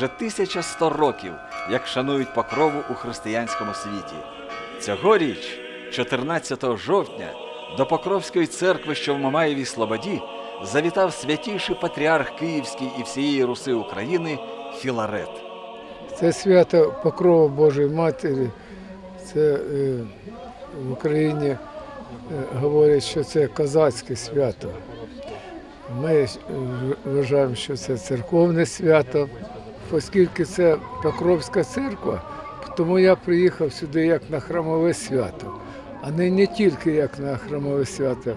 вже 1100 років, як шанують покрову у християнському світі. Цьогоріч, 14 жовтня, до Покровської церкви, що в Мамаєвій Слободі, завітав святійший патріарх Київський і всієї Руси України Філарет. Це свято Покрова Божої Матері. Це е, в Україні е, говорять, що це козацьке свято. Ми е, вважаємо, що це церковне свято, оскільки це Покровська церква, тому я приїхав сюди як на храмове свято, а не, не тільки як на храмове свято,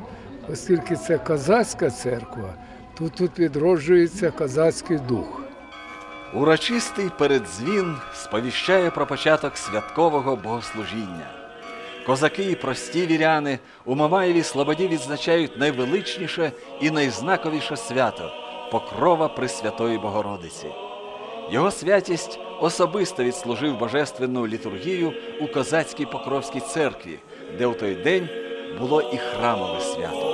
оскільки це козацька церква, то тут відроджується козацький дух. Урочистий передзвін сповіщає про початок святкового богослужіння. Козаки і прості віряни у Мамаєвій Слободі відзначають найвеличніше і найзнаковіше свято Покрова Пресвятої Богородиці. Його святість особисто відслужив божественну літургію у козацькій Покровській церкві, де у той день було і храмове свято.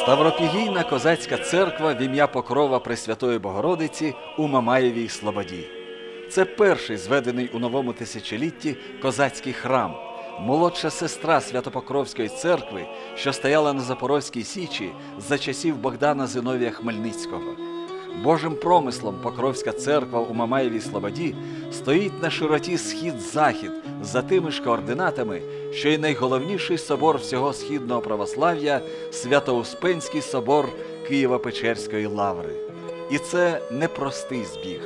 Ставропігійна козацька церква в ім'я Покрова Пресвятої Богородиці у Мамаєвій Слободі. Це перший зведений у новому тисячолітті козацький храм, молодша сестра Святопокровської церкви, що стояла на Запорозькій Січі за часів Богдана Зиновія Хмельницького. Божим промислом Покровська церква у Мамаєвій Слободі стоїть на широті схід-захід за тими ж координатами, що й найголовніший собор всього східного православ'я Свято-Успенський собор Києво-Печерської лаври. І це непростий збіг.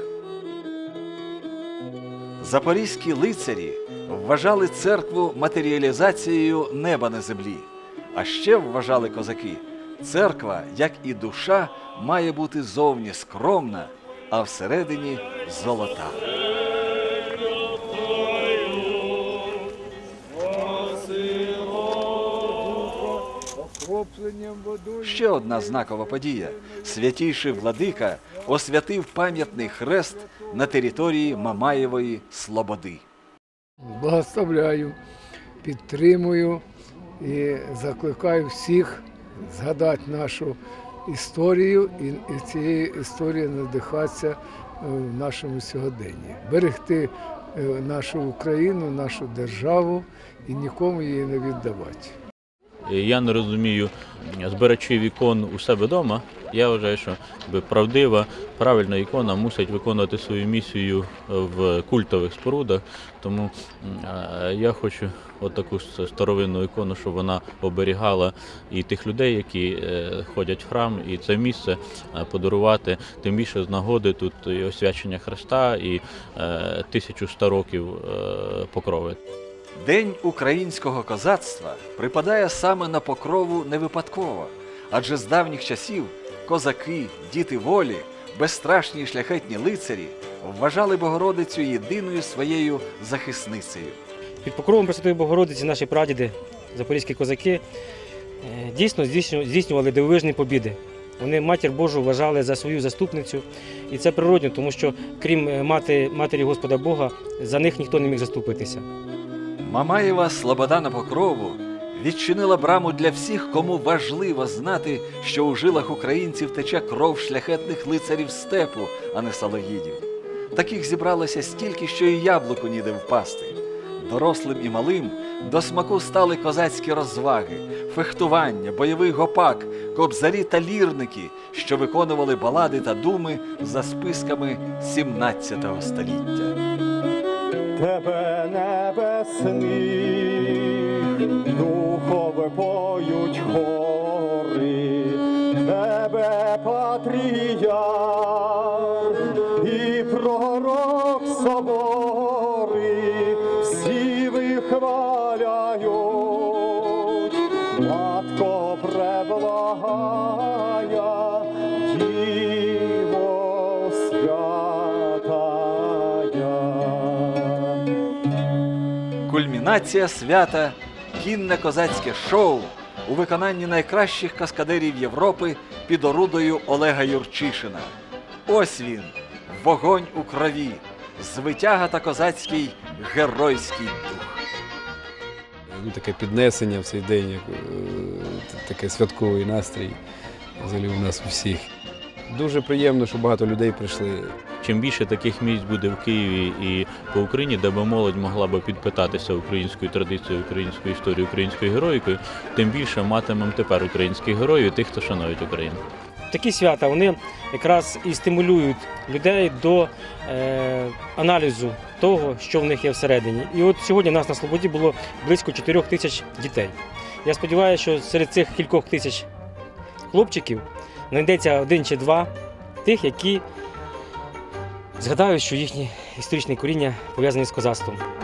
Запорізькі лицарі вважали церкву матеріалізацією неба на землі. А ще вважали козаки, церква, як і душа, має бути зовні скромна, а всередині золота. Ще одна знакова подія: святійший владика освятив пам'ятний хрест на території Мамаєвої Слободи. Благословляю, підтримую і закликаю всіх згадати нашу історію і, і цією історією надихатися е, в нашому сьогоденні. Берегти е, нашу Україну, нашу державу і нікому її не віддавати. Я не розумію збирачів ікон у себе вдома. Я вважаю, що правдива, правильна ікона мусить виконувати свою місію в культових спорудах. Тому е, я хочу отаку старовинну ікону, щоб вона оберігала і тих людей, які е, ходять в храм, і це місце е, подарувати. Тим більше з нагоди тут і освячення Христа, і е, 1100 років е, покрови. День українського козацтва припадає саме на покрову не випадково, адже з давніх часів козаки, діти волі, безстрашні шляхетні лицарі вважали Богородицю єдиною своєю захисницею. Під покровом Пресвятої Богородиці наші прадіди, запорізькі козаки, е, дійсно здійснювали дивовижні побіди. Вони матір Божу вважали за свою заступницю, і це природньо, тому що крім е, мати, матері Господа Бога, за них ніхто не міг заступитися. Мамаєва Слобода на Покрову відчинила браму для всіх, кому важливо знати, що у жилах українців тече кров шляхетних лицарів степу, а не салогідів. Таких зібралося стільки, що і яблуку ніде впасти. Дорослим і малим до смаку стали козацькі розваги, фехтування, бойовий гопак, кобзарі та лірники, що виконували балади та думи за списками 17 століття. Тебе небесних всі вихваляють, матко преблагая, Діво святая. Кульмінація свята кінне козацьке шоу у виконанні найкращих каскадерів Європи під орудою Олега Юрчишина. Ось він, вогонь у крові, звитяга та козацький геройський дух. Ну, таке піднесення в цей день, як, е, таке святковий настрій взагалі у нас у всіх. Дуже приємно, що багато людей прийшли. Чим більше таких місць буде в Києві і по Україні, де би молодь могла би підпитатися українською традицією, українською історією, українською героїкою, тим більше матимемо тепер українських героїв і тих, хто шанують Україну. Такі свята вони якраз і стимулюють людей до е, аналізу того, що в них є всередині. І от сьогодні в нас на Слободі було близько 4 тисяч дітей. Я сподіваюся, що серед цих кількох тисяч хлопчиків знайдеться один чи два тих, які згадають, що їхнє історичне коріння пов'язане з козацтвом.